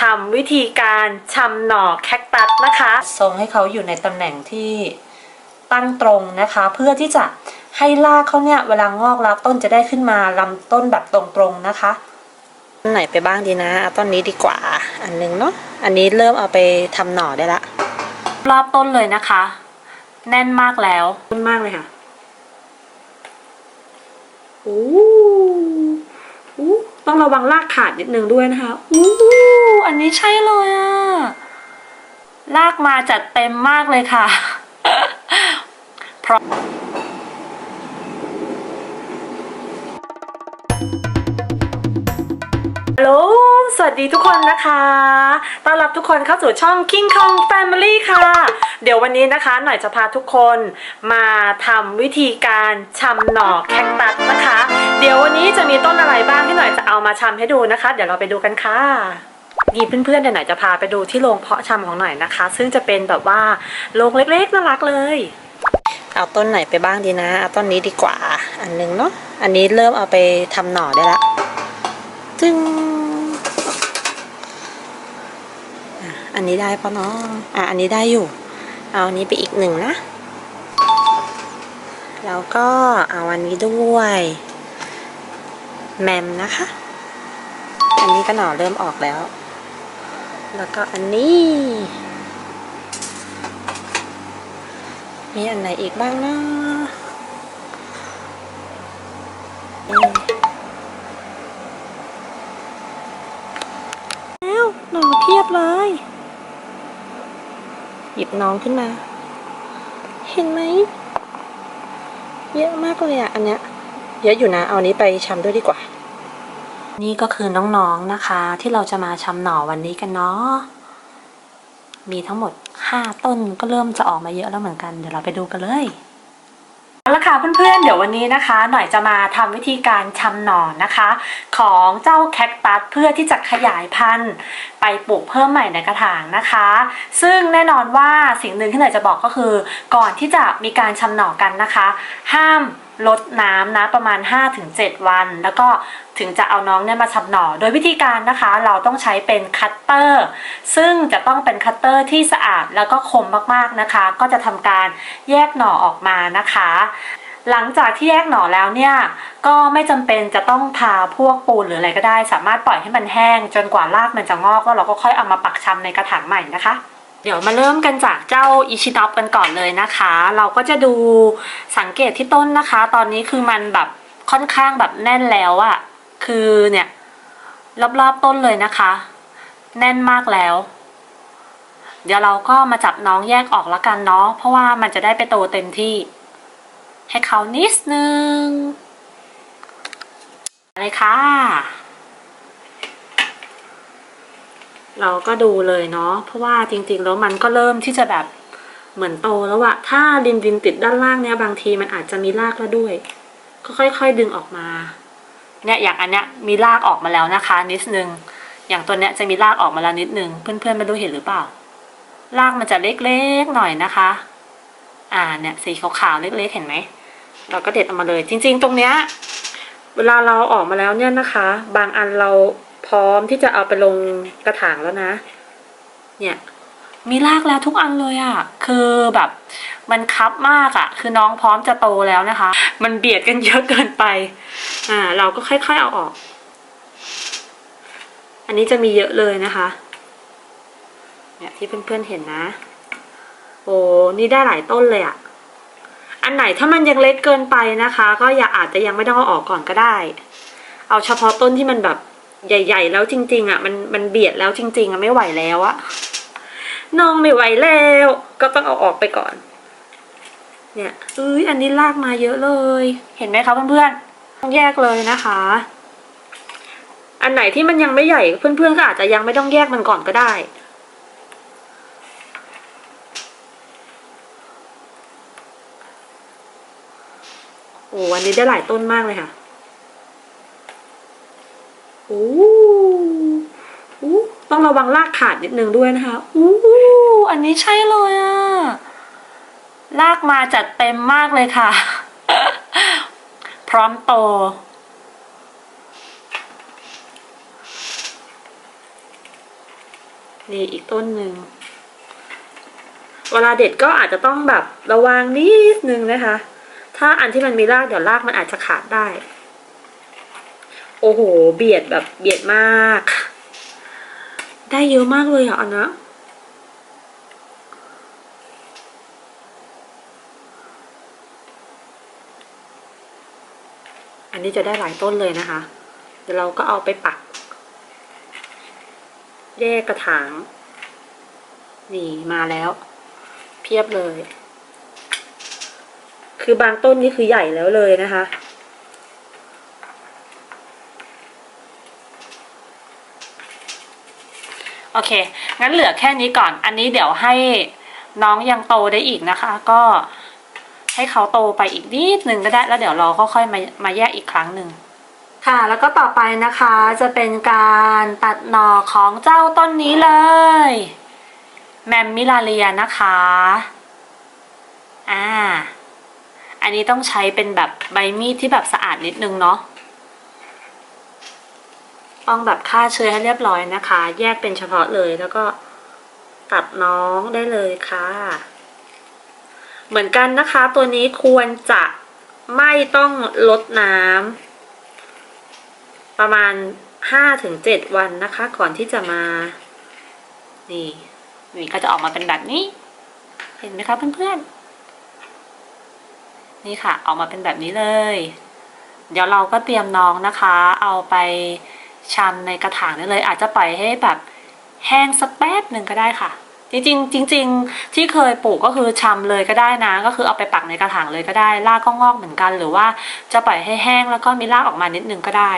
ทำวิธีการชำหน่อแคคตัสนะคะทรงให้เขาอยู่ในตำแหน่งที่ตั้งตรงนะคะ เพื่อที่จะให้รากเขาเนี่ยเวลางอกแล้วต้นจะได้ขึ้นมาลำต้นแบบตรงๆนะคะต้นไหนไปบ้างดีนะเอาต้นนี้ดีกว่าอันหนึงเนาะอันนี้เริ่มเอาไปทำหน่อได้ละรอบต้นเลยนะคะ แน่นมากแล้วต้นมากเลยค่ะโอ้อู้ ต้องระวังรากขาดนิดนึงด้วยนะคะอู้อันนี้ใช่เลยอะรากมาจัดเต็มมากเลยค่ะ เพราะฮัลโหล สวัสดีทุกคนนะคะ ต้อนรับทุกคนเข้าสู่ช่อง King Kong Family ค่ะ เดี๋ยววันนี้นะคะ หน่อยจะพาทุกคนมาทำวิธีการชำหน่อแคคตัสนะคะ เดี๋ยววันนี้จะมีต้นอะไรบ้างที่หน่อยจะเอามาชำให้ดูนะคะ เดี๋ยวเราไปดูกันค่ะนี่เพื่อนๆเดี๋ยวหน่อยจะพาไปดูที่โรงเพาะชำของหน่อยนะคะ ซึ่งจะเป็นแบบว่าโรงเล็กๆน่ารักเลย เอาต้นไหนไปบ้างดีนะเอาต้นนี้ดีกว่า อันหนึงเนาะอันนี้เริ่มเอาไปทำหน่อได้ละจึงอันนี้ได้ปะเนาะอะอันนี้ได้อยู่ เอาอันนี้ไปอีกหนึ่งนะแล้วก็เอาอันนี้ด้วย แมมนะคะ อันนี้ก็หน่อเริ่มออกแล้ว แล้วก็อันนี้ มีอันไหนอีกบ้างนะแล้วหน่อเพียบเลย หยิบน้องขึ้นมา เห็นไหม เยอะมากเลยอะอันเนี้ย เยอะอยู่นะ เอานี้ไปชำด้วยดีกว่า นี่ก็คือน้องๆนะคะ ที่เราจะมาชำหน่อวันนี้กันเนาะมีทั้งหมด 5 ต้นก็เริ่มจะออกมาเยอะแล้วเหมือนกันเดี๋ยวเราไปดูกันเลยเอาละค่ะเพื่อนๆ เดี๋ยววันนี้นะคะ หน่อยจะมาทำวิธีการชำหน่อนะคะ ของเจ้าแคคตัสเพื่อที่จะขยายพันธุ์ไปปลูกเพิ่มใหม่ในกระถางนะคะ ซึ่งแน่นอนว่าสิ่งหนึ่งที่หน่อยจะบอกก็คือ ก่อนที่จะมีการชำหน่อกันนะคะ ห้าม ลดน้ำนะประมาณ 5-7 วัน แล้วก็ถึงจะเอาน้องเนี่ยมาชำหน่อ โดยวิธีการนะคะเราต้องใช้เป็นคัตเตอร์ ซึ่งจะต้องเป็นคัตเตอร์ที่สะอาดแล้วก็คมมากๆนะคะ ก็จะทำการแยกหน่อออกมานะคะ หลังจากที่แยกหน่อแล้วเนี่ยก็ไม่จำเป็นจะต้องทาพวกปูนหรืออะไรก็ได้ สามารถปล่อยให้มันแห้ง จนกว่ารากมันจะงอกแล้วเราก็ค่อยเอามาปักชำในกระถางใหม่นะคะ เดี๋ยวมาเริ่มกันจากเจ้าอิชิดอปกันก่อนเลยนะคะ เราก็จะดูสังเกตที่ต้นนะคะ ตอนนี้คือมันแบบค่อนข้างแบบแน่นแล้วอะคือเนี่ยรอบๆต้นเลยนะคะ แน่นมากแล้ว เดี๋ยวเราก็มาจับน้องแยกออกล้วกันเนาะเพราะว่ามันจะได้ไปโตเต็มที่ ให้เขานิดนึงเลยค่ะ เราก็ดูเลยเนาะเพราะว่าจริงๆแล้วมันก็เริ่มที่จะแบบเหมือนโตแล้วอะถ้าดินดินติดด้านล่างเนี่ยบางทีมันอาจจะมีรากแล้วด้วย ก็ค่อยๆดึงออกมาเนี่ยอย่างอันเนี้ยมีรากออกมาแล้วนะคะ นิดนึง อย่างตัวเนี้ยจะมีรากออกมาแล้วนิดนึงเพื่อนๆไม่รู้เห็นหรือเปล่ารากมันจะเล็กๆหน่อยนะคะ อ่าเนี่ยสีขาวๆเล็กๆเห็นไหมเราก็เด็ดออกมาเลย จริง ๆ ตรงเนี้ยเวลาเราออกมาแล้วเนี่ยนะคะ บางอันเรา ร้อมที่จะเอาไปลงกระถางแล้วนะ เนี่ย มีรากแล้วทุกอันเลยอะ่ะ คือแบบมันคับมากอะ่ะ คือน้องพร้อมจะโตแล้วนะคะ มันเบียดกันเยอะเกินไป อ่า เราก็ค่อยๆเอาออก อันนี้จะมีเยอะเลยนะคะ เนี่ยที่เพื่อนๆเห็นนะ โอ้นี่ได้หลายต้นเลยอะ่ะ อันไหนถ้ามันยังเล็กเกินไปนะคะ ก็อย่าอาจจะยังไม่ต้องเอาออกก่อนก็ได้ เอาเฉพาะต้นที่มันแบบ ใหญ่ ๆ แล้วจริง ๆ อะ มันมันเบียดแล้วจริง ๆอะไม่ไหวแล้วอะน้องไม่ไหวแล้ว ก็ต้องเอาออกไปก่อน เนี่ยเอ้ยอันนี้ลากมาเยอะเลย เห็นไหมคะเพื่อนๆต้องแยกเลยนะคะ อันไหนที่มันยังไม่ใหญ่เพื่อนๆก็อาจจะยังไม่ต้องแยกมันก่อนก็ได้ โอ้อันนี้ได้หลายต้นมากเลยค่ะ อ้ต้องระวังรากขาดนิดนึงด้วยนะคะอู้อันนี้ใช่เลยอะรากมาจัดเต็มมากเลยค่ะ พร้อมโต นี่อีกต้นหนึ่ง เวลาเด็ดก็อาจจะต้องแบบระวังนิดนึงนะคะ ถ้าอันที่มันมีรากเดี๋ยวรากมันอาจจะขาดได้ โอ้โห เบียดแบบเบียดมาก ได้เยอะมากเลยอะอันนะอันนี้จะได้หลายต้นเลยนะคะ เดี๋ยวเราก็เอาไปปัก แยกกระถาง นี่มาแล้ว เพียบเลย คือบางต้นนี่คือใหญ่แล้วเลยนะคะ โอเค งั้นเหลือแค่นี้ก่อน อันนี้เดี๋ยวให้น้องยังโตได้อีกนะคะ ก็ให้เขาโตไปอีกนิดนึงก็ได้ แล้วเดี๋ยวเราค่อยๆมามาแยกอีกครั้งหนึ่งค่ะ แล้วก็ต่อไปนะคะจะเป็นการตัดหน่อของเจ้าต้นนี้เลย แมมมิลาเรียนะคะ อ่า อันนี้ต้องใช้เป็นแบบใบมีดที่แบบสะอาดนิดนึงเนาะ ต้องแบบฆ่าเชื้อให้เรียบร้อยนะคะ แยกเป็นเฉพาะเลยแล้วก็ตัดน้องได้เลยค่ะ เหมือนกันนะคะ ตัวนี้ควรจะไม่ต้องลดน้ำประมาณห้าถึงเจ็ดวันนะคะ ก่อนที่จะมา นี่นี่ก็จะออกมาเป็นแบบนี้ เห็นไหมคะเพื่อนๆ นี่ค่ะ ออกมาเป็นแบบนี้เลย เดี๋ยวเราก็เตรียมน้องนะคะ เอาไป ชำในกระถางได้เลย อาจจะปล่อยให้แบบแห้งสักแป๊บหนึ่งก็ได้ค่ะ จริงๆจริง ๆ ที่เคยปลูกก็คือชำเลยก็ได้นะ ก็คือเอาไปปักในกระถางเลยก็ได้รากก็งอกเหมือนกัน หรือว่าจะปล่อยให้แห้งแล้วก็มีรากออกมานิดนึงก็ได้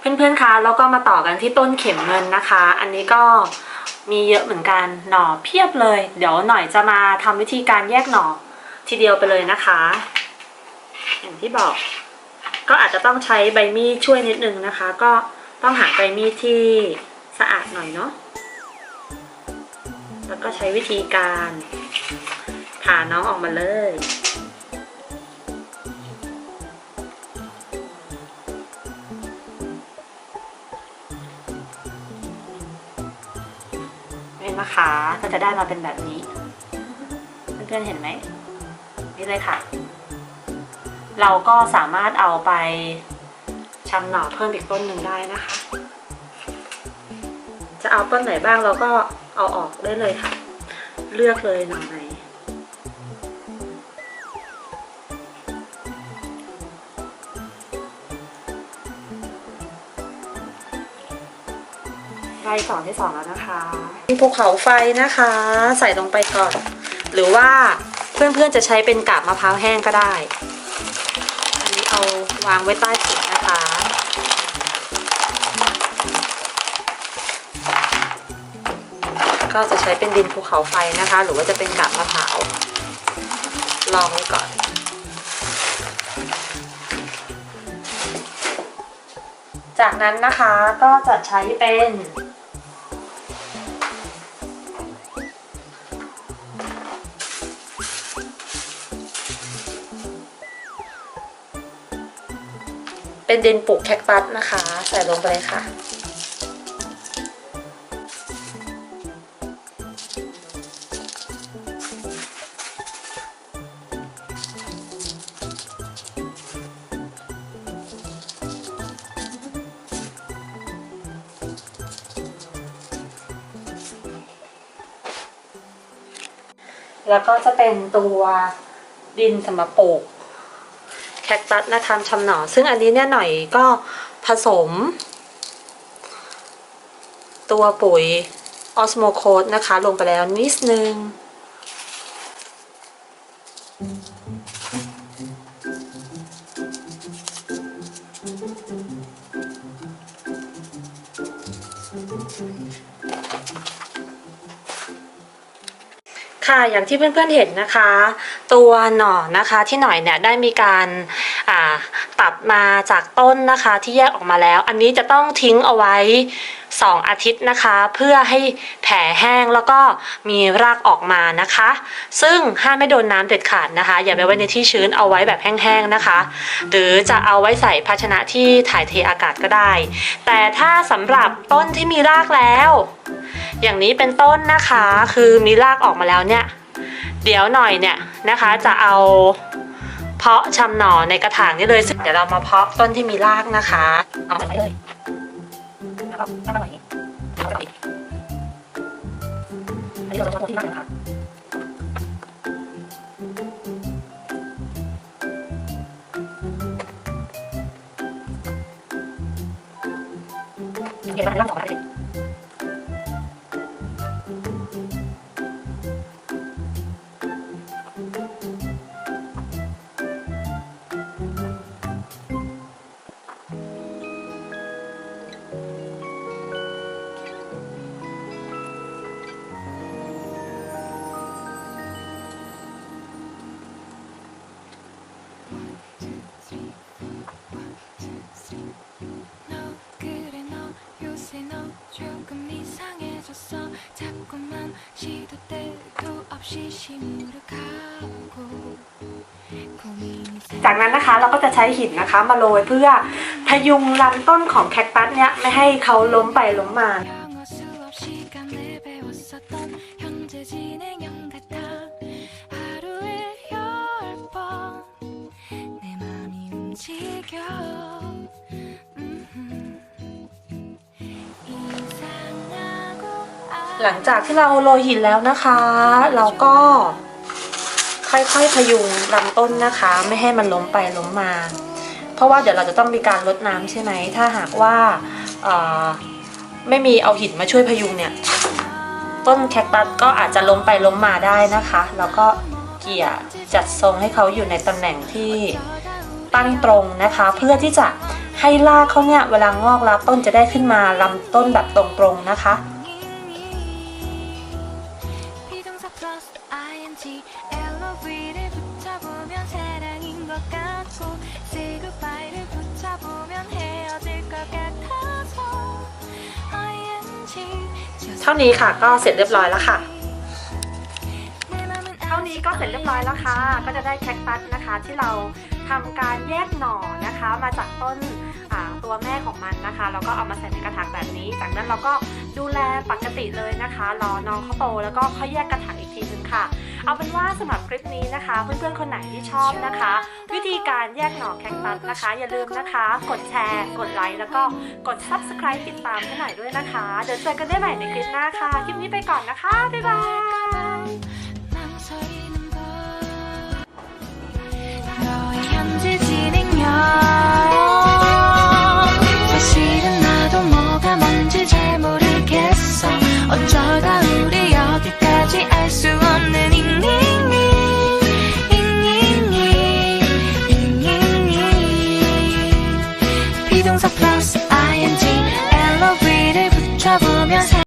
เพื่อนๆคะแล้วก็มาต่อกันที่ต้นเข็มเงินนะคะ อันนี้ก็ มีเยอะเหมือนกันหน่อเพียบเลย เดี๋ยวหน่อยจะมาทำวิธีการแยกหน่อทีเดียวไปเลยนะคะ อย่างที่บอก ก็อาจจะต้องใช้ใบมีดช่วยนิดนึงนะคะ ก็ต้องหาใบมีดที่สะอาดหน่อยเนาะแล้วก็ใช้วิธีการผ่าน้องออกมาเลย นะคะ ก็จะได้มาเป็นแบบนี้ เพื่อนๆเห็นไหมนี่เลยค่ะ เราก็สามารถเอาไปชำหน่อเพิ่มอีกต้นหนึ่งได้นะคะ จะเอาต้นไหนบ้างเราก็เอาออกได้เลยค่ะ เลือกเลยหน่อไหน ได้สองที่สองแล้วนะคะภูเขาไฟนะคะ ใส่ลงไปก่อน หรือว่าเพื่อนๆจะใช้เป็นกาบมะพร้าวแห้งก็ได้ อันนี้เอาวางไว้ใต้ถุนนะคะก็จะใช้เป็นดินภูเขาไฟนะคะ หรือว่าจะเป็นกาบมะพร้าวลองไว้ก่อน จากนั้นนะคะก็จะใช้เป็น เป็นดินปลูกแคคตัสนะคะ ใส่ลงไปเลยค่ะ แล้วก็จะเป็นตัวดินสำหรับปลูก แคคตัสนะคะชำหนอซึ่งอันนี้เนี่ยหน่อยก็ผสม ตัวปุ๋ยออสโมโคดนะคะ ลงไปแล้วนิดนึง ค่ะอย่างที่เพื่อนๆเห็นนะคะ ตัวหน่อนะคะที่หน่อยเนี่ยได้มีการาตัดมาจากต้นนะคะที่แยกออกมาแล้ว อันนี้จะต้องทิ้งเอาไว้ 2 อาทิตย์นะคะ เพื่อให้แผลแห้งแล้วก็มีรากออกมานะคะ ซึ่งห้ามไม่โดนน้ำเด็ดขาดนะคะ อย่าไปไว้ในที่ชื้นเอาไว้แบบแห้งๆนะคะ หรือจะเอาไว้ใส่ภาชนะที่ถ่ายเทอากาศก็ได้ แต่ถ้าสำหรับต้นที่มีรากแล้ว อย่างนี้เป็นต้นนะคะคือมีรากออกมาแล้วเนี่ย เดี๋ยวหน่อยเนี่ยนะคะจะเอาเพาะชำหน่อในกระถางนี่เลยเดี๋ยวเรามาเพาะต้นที่มีรากนะคะเอามาใส่เลยแล้วก็ตั้งมาหน่อยนี้เอาไปอันนี้เราจะเพาะที่รากนะคะเดี๋ยวเราจะรากสองมาเลย จากนั้นนะคะเราก็จะใช้หินนะคะมาโรยเพื่อพยุงลำต้นของแคคตัสเนี่ยไม่ให้เขาล้มไปล้มมา หลังจากที่เราโรยหินแล้วนะคะ เราก็ ค่อยๆพยุงลำต้นนะคะ ไม่ให้มันล้มไปล้มมา เพราะว่าเดี๋ยวเราจะต้องมีการรดน้ำใช่ไหม ถ้าหากว่าไม่มีเอาหินมาช่วยพยุงเนี่ย ต้นแคคตัสก็อาจจะล้มไปล้มมาได้นะคะ แล้วก็เกี่ยจัดทรงให้เขาอยู่ในตำแหน่งที่ตั้งตรงนะคะ เพื่อที่จะให้รากเขาเนี่ยเวลางอกแล้วต้นจะได้ขึ้นมาลำต้นแบบตรงๆนะคะ 비동사 플러스 ing LOV를 붙여보면 사랑인 것 같고 Say goodbye를 붙여보면 헤어질 것 같아서 ing เท่านี้ค่ะก็เสร็จเรียบร้อยแล้วค่ะ 내 맘은 เท่านี้ก็เสร็จเรียบร้อยแล้วค่ะ ก็จะได้แคคตัสนะคะ ที่เราทำการแยกหน่อนะคะ มาจากต้นอ่าตัวแม่ของมันนะคะ แล้วก็เอามาใส่ในกระถางแบบนี้ จากนั้นเราก็ดูแลปกติเลยนะคะ รอน้องเขาโตแล้วก็ค่อยแยกกระถางอีกทีนึงค่ะ เอาเป็นว่าสำหรับคลิปนี้นะคะ เพื่อนๆคนไหนที่ชอบนะคะ วิธีการแยกหน่อแคคตัสนะคะ อย่าลืมนะคะ กดแชร์ กดไลค์แล้วก็กด subscribe ติดตามให้หน่อยด้วยนะคะ เดี๋ยวเจอกันได้ใหม่ในคลิปหน้าค่ะคลิปนี้ไปก่อนนะคะ บ๊ายบาย